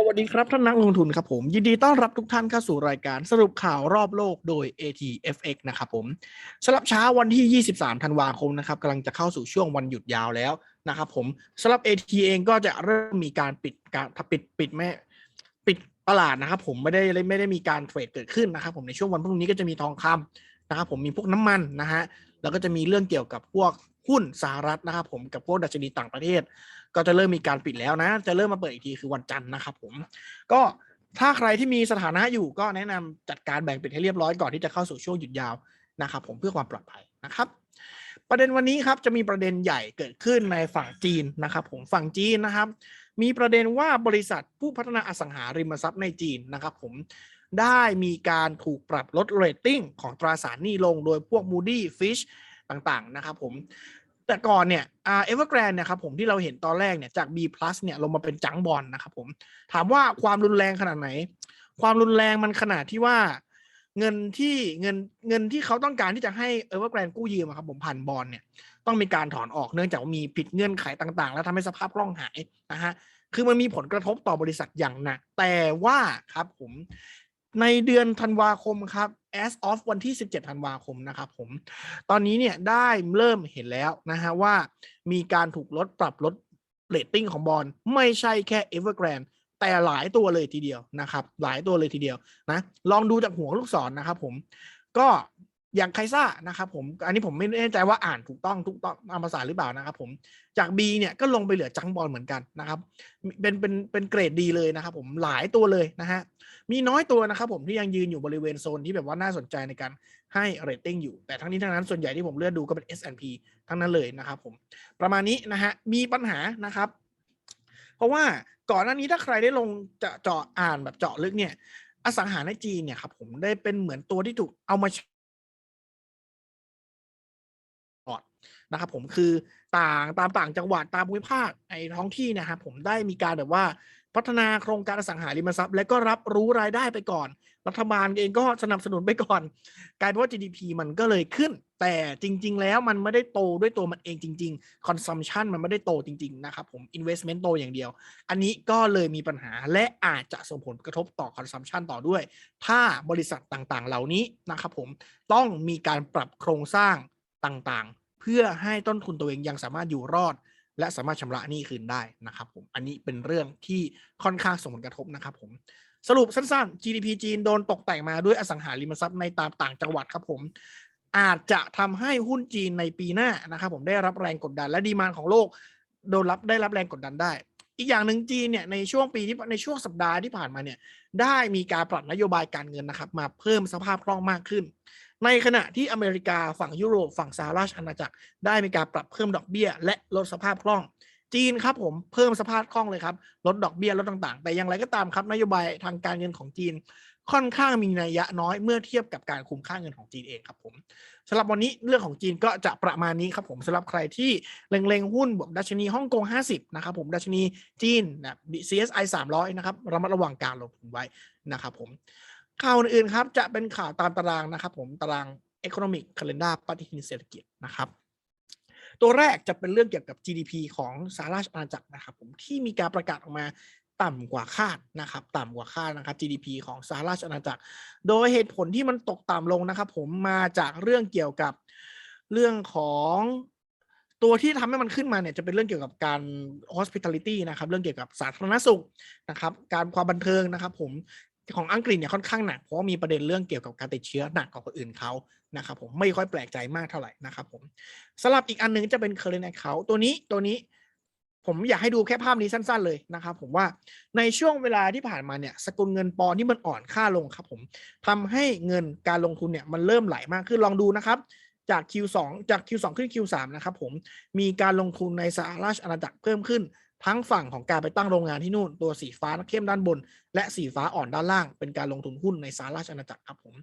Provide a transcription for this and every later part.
สวัสดีครับท่านนักลงทุนครับผม ยินดีต้อนรับทุกท่านเข้าสู่รายการสรุปข่าวรอบโลกโดย ATFX นะครับผมสำหรับเช้าวันที่ 23 ธันวาคมนะครับกำลังจะเข้าสู่ช่วงวันหยุดยาวแล้วนะครับผมสำหรับ AT เองก็จะเริ่มมีการปิดการปิดปิดแม่ปิดตลาดนะครับผมไม่ได้ไม่ได้มีการเทรดเกิดขึ้นนะครับผมในช่วงวันพรุ่งนี้ก็จะมีทองคำนะครับผมมีพวกน้ำมันนะฮะแล้วก็จะมีเรื่องเกี่ยวกับพวก หุ้นสหรัฐนะครับผมกับพวกดัชนีต่างประเทศ ก็จะเริ่มมีการปิดแล้วนะ จะเริ่มมาเปิดอีกทีคือวันจันทร์นะครับผมก็ถ้าใครที่มีสถานะอยู่ก็แนะนำจัดการแบ่งปิดให้เรียบร้อยก่อนที่จะเข้าสู่ช่วงหยุดยาวนะครับผมเพื่อความปลอดภัยนะครับ ประเด็นวันนี้ครับจะมีประเด็นใหญ่เกิดขึ้นในฝั่งจีนนะครับ ผมฝั่งจีนนะครับ มีประเด็นว่าบริษัทผู้พัฒนาอสังหาริมทรัพย์ในจีนนะครับ ผมได้มีการถูกปรับลดเรตติ้งของตราสารหนี้ลงโดยพวก Moody Fish ต่างๆนะครับผม แต่ก่อนเนี่ยอ่าเอเวอร์แกรนเนี่ยครับผมที่เราเห็นตอนแรกเนี่ยจาก B+ เนี่ยลงมาเป็นจังบอลนะครับผมถามว่าความรุนแรงขนาดไหน ความรุนแรงมันขนาดที่ว่าเงินที่เงินเงินที่เขาต้องการที่จะให้เอเวอร์แกรนกู้ยืมครับผมผ่านบอลเนี่ยต้องมีการถอนออกเนื่องจากว่ามีผิดเงื่อนไขต่างๆ แล้วทำให้สภาพคล่องหายนะฮะคือมันมีผลกระทบต่อบริษัทอย่างหนักแต่ว่าครับผม ในเดือนธันวาคมครับ as of วันที่ 17 ธันวาคมนะครับผม ตอนนี้เนี่ยได้เริ่มเห็นแล้วนะฮะว่ามีการถูกลดปรับลดเรตติ้งของบอลไม่ใช่แค่ Evergrande แต่หลายตัวเลยทีเดียวนะครับ หลายตัวเลยทีเดียวนะ ลองดูจากหัวลูกศรนะครับผม ก็ อย่างไคซ่านะครับผมอันนี้ผมไม่แน่ใจว่าอ่านถูกต้องถูกต้องตามภาษาหรือเปล่านะครับผมจาก B เนี่ยก็ลงไปเหลือจังบอลเหมือนกันนะครับเป็นเป็นเป็นเกรดดีเลยนะครับผมหลายตัวเลยนะฮะมีน้อยตัวนะครับผมที่ยังยืนอยู่บริเวณโซนที่แบบว่าน่าสนใจในการให้เรตติ้งอยู่ แต่ทั้งนี้ทั้งนั้นส่วนใหญ่ที่ผมเลือกดูก็เป็น S&P ทั้งนั้นเลยนะครับผมประมาณนี้นะฮะมีปัญหานะครับ เพราะว่าก่อนหน้านี้ถ้าใครได้ลงจะเจาะอ่านแบบเจาะลึกเนี่ยอสังหาในจีนเนี่ยครับผมได้เป็นเหมือนตัวที่ถูกเอามา นะครับผมคือต่างตามต่างจังหวัดตามภูมิภาคไอ้ท้องที่นะครับผมได้มีการแบบว่าพัฒนาโครงการอสังหาริมทรัพย์ และก็รับรู้รายได้ไปก่อน รัฐบาลเองก็สนับสนุนไปก่อนกลายเป็นว่า GDP มันก็เลยขึ้น แต่จริง ๆ แล้วมันไม่ได้โตด้วยตัวมันเองจริง ๆ consumption มันไม่ได้โตจริง ๆ นะครับผม investment โตอย่างเดียว อันนี้ก็เลยมีปัญหาและอาจจะส่งผลกระทบต่อ consumption ต่อด้วย ถ้าบริษัทต่างๆ เหล่านี้นะครับผมต้องมีการปรับโครงสร้างต่างๆ เพื่อให้ต้นทุนตัวเองยังสามารถอยู่รอด และสามารถชำระหนี้คืนได้นะครับผมอันนี้เป็นเรื่องที่ค่อนข้างส่งผลกระทบนะครับผมสรุปสั้นๆ GDP จีนโดนตกแต่งมาด้วยอสังหาริมทรัพย์ในตามต่างจังหวัดครับผมอาจจะทำให้หุ้นจีนในปีหน้านะครับผมได้รับแรงกดดันและดีมานของโลกโดนรับได้รับแรงกดดันได้ อีกอย่างหนึ่งจีนเนี่ยในช่วงปีที่ในช่วงสัปดาห์ที่ผ่านมาเนี่ยได้มีการปรับนโยบายการเงินนะครับมาเพิ่มสภาพคล่องมากขึ้น ในขณะที่อเมริกาฝั่งยุโรปฝั่งสหราชอาณาจักรได้มีการปรับเพิ่มดอกเบี้ย และลดสภาพคล่อง จีนครับผมเพิ่มสภาพคล่องเลยครับลดดอกเบี้ยลดต่างๆ แต่อย่างไรก็ตามครับนโยบายทางการเงินของจีนค่อนข้างมีนัยยะน้อยเมื่อเทียบกับการคุมค่าเงินของจีนเองครับผมสำหรับวันนี้เรื่องของจีนก็จะประมาณนี้ครับผมสำหรับใครที่เล็งๆหุ้นบวกดัชนีฮ่องกง 50 นะครับผมดัชนีจีนนะ CSI 300 นะครับระมัดระวังการลงทุนไว้นะครับผม ข่าวอื่นครับ จะเป็นข่าวตามตารางนะครับ ผมตาราง Economic Calendar ปฏิทินเศรษฐกิจนะครับ ตัวแรกจะเป็นเรื่องเกี่ยวกับ GDP ของสหราชอาณาจักรนะครับ ผมที่มีการประกาศออกมาต่ำกว่าคาดนะครับ ต่ำกว่าคาดนะครับ GDP ของสหราชอาณาจักร โดยเหตุผลที่มันตกต่ำลงนะครับ ผมมาจากเรื่องเกี่ยวกับเรื่องของตัวที่ทำให้มันขึ้นมาเนี่ยจะเป็นเรื่องเกี่ยวกับการ hospitality นะครับ เรื่องเกี่ยวกับสาธารณสุขนะครับ การความบันเทิงนะครับ ผม ของอังกฤษเนี่ยค่อนข้างหนักเพราะว่ามีประเด็นเรื่องเกี่ยวกับการติดเชื้อหนักกว่าคนอื่นเขานะครับผมไม่ค่อยแปลกใจมากเท่าไหร่นะครับผมสำหรับอีกอันหนึงจะเป็น current account ตัวนี้ตัวนี้ผมอยากให้ดูแค่ภาพนี้สั้น ๆ เลยนะครับผมว่าในช่วงเวลาที่ผ่านมาเนี่ยสกุลเงินปอนด์ที่มันอ่อนค่าลงครับผมทำให้เงินการลงทุนเนี่ยมันเริ่มไหลมากขึ้นลองดูนะครับจาก Q2 จาก Q2 ขึ้น Q3 นะครับผมมีการลงทุนในสหราชอาณาจักรเพิ่มขึ้น ทั้งฝั่งของการไปตั้งโรงงานที่นู่น ตัวสีฟ้าเข้มด้านบน และสีฟ้าอ่อนด้านล่าง เป็นการลงทุนหุ้นในสหราชอาณาจักรครับผม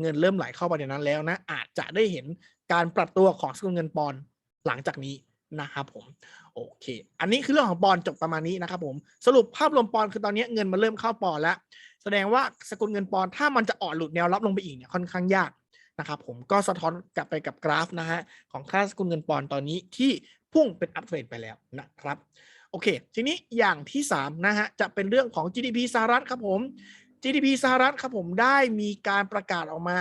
เงินเริ่มไหลเข้าไปในนั้นแล้วนะ อาจจะได้เห็นการปรับตัวของสกุลเงินปอนด์หลังจากนี้นะครับผม โอเค อันนี้คือเรื่องของปอนด์จบประมาณนี้นะครับผม สรุปภาพรวมปอนด์คือตอนนี้เงินมันเริ่มเข้าปอนด์แล้ว แสดงว่าสกุลเงินปอนด์ถ้ามันจะอ่อนหลุดแนวรับลงไปอีกเนี่ยค่อนข้างยากนะครับผมก็สะท้อนกลับไปกับกราฟนะฮะของค่าสกุลเงินปอนด์ตอนนี้ที่พุ่งเป็นอัพเทรนไปแล้วนะครับ โอเค ทีนี้อย่างที่สามนะฮะจะเป็นเรื่องของ GDP สหรัฐครับผม GDP สหรัฐครับผมได้มีการประกาศออกมา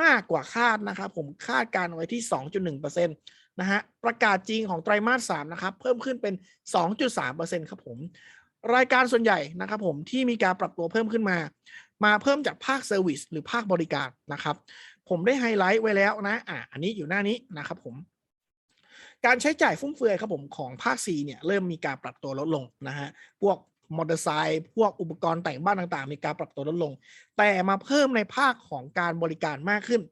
มากกว่าคาดนะครับผมคาดการไว้ที่ 2.1%นะฮะประกาศจริงของไตรมาส3นะครับเพิ่มขึ้นเป็น 2.3%ครับผมรายการส่วนใหญ่นะครับผมที่มีการปรับตัวเพิ่มขึ้นมา มาเพิ่มจากภาคเซอร์วิสหรือภาคบริการนะครับ ผมได้ไฮไลท์ไว้แล้วนะอะอันนี้อยู่หน้านี้นะครับผม การใช้จ่ายฟุ่มเฟือยครับผมของภาค C เนี่ยเริ่มมีการปรับตัวลดลงนะฮะพวกมอเตอร์ไซค์พวกอุปกรณ์แต่งบ้านต่างๆ มีการปรับตัวลดลง แต่มาเพิ่มในภาคของการบริการมากขึ้น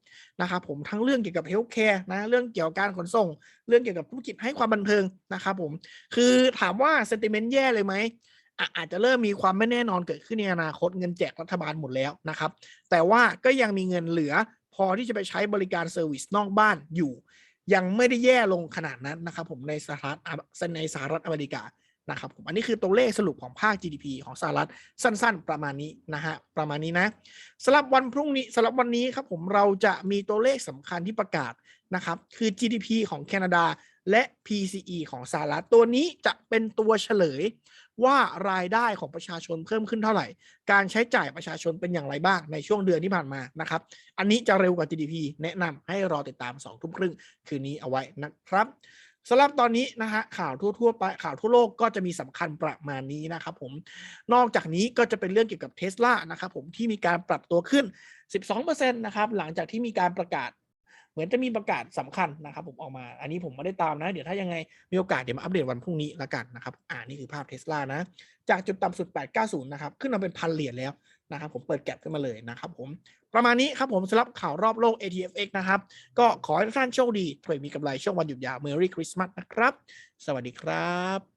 นะครับผมทั้งเรื่องเกี่ยวกับเฮลท์แคร์นะเรื่องเกี่ยวกับการขนส่ง เรื่องเกี่ยวกับธุรกิจให้ความบันเทิงนะครับผมคือถามว่าเซนติเมนต์แย่เลยไหมอาจจะเริ่มมีความไม่แน่นอนเกิดขึ้นในอนาคตเงินแจกรัฐบาลหมดแล้วนะครับ แต่ว่าก็ยังมีเงินเหลือพอที่จะไปใช้บริการเซอร์วิสนอกบ้านอยู่ ยังไม่ได้แย่ลงขนาดนั้นนะครับผมในสหรัฐอะในสหรัฐอเมริกานะครับผมอันนี้คือตัวเลขสรุปของภาค GDP ของสหรัฐสั้นๆ ประมาณนี้นะฮะประมาณนี้นะสำหรับวันพรุ่งนี้สำหรับวันนี้ครับผมเราจะมีตัวเลขสำคัญที่ประกาศนะครับคือ GDP ของแคนาดา และ PCE ของสหรัฐตัวนี้จะเป็นตัวเฉลยว่ารายได้ของประชาชนเพิ่มขึ้นเท่าไหร่ การใช้จ่ายประชาชนเป็นอย่างไรบ้างในช่วงเดือนที่ผ่านมานะครับ อันนี้จะเร็วกว่า GDP แนะนำให้รอติดตาม2ทุ่มครึ่งคืนนี้เอาไว้นะครับสำหรับตอนนี้นะฮะข่าวทั่วๆไปข่าวทั่วโลกก็จะมีสำคัญประมาณนี้นะครับผมนอกจากนี้ก็จะเป็นเรื่องเกี่ยวกับเทสลานะครับผมที่มีการปรับตัวขึ้น 12%นะครับหลังจากที่มีการประกาศ เหมือนจะมีประกาศสำคัญนะครับผมออกมา อันนี้ผมไม่ได้ตามนะ เดี๋ยวถ้ายังไงมีโอกาสเดี๋ยวมาอัปเดตวันพรุ่งนี้ละกันนะครับ อ่านี่คือภาพเทสลานะ จากจุดต่ำสุด 890 นะครับ ขึ้นมาเป็นพันเหรียญแล้วนะครับผมเปิดแก็บขึ้นมาเลยนะครับผมประมาณนี้ครับผมสำหรับข่าวรอบโลก ATFX นะครับ ก็ขอให้ทุกท่านโชคดีถวยมีกำไรช่วงวันหยุดยาว Merry Christmas นะครับ สวัสดีครับ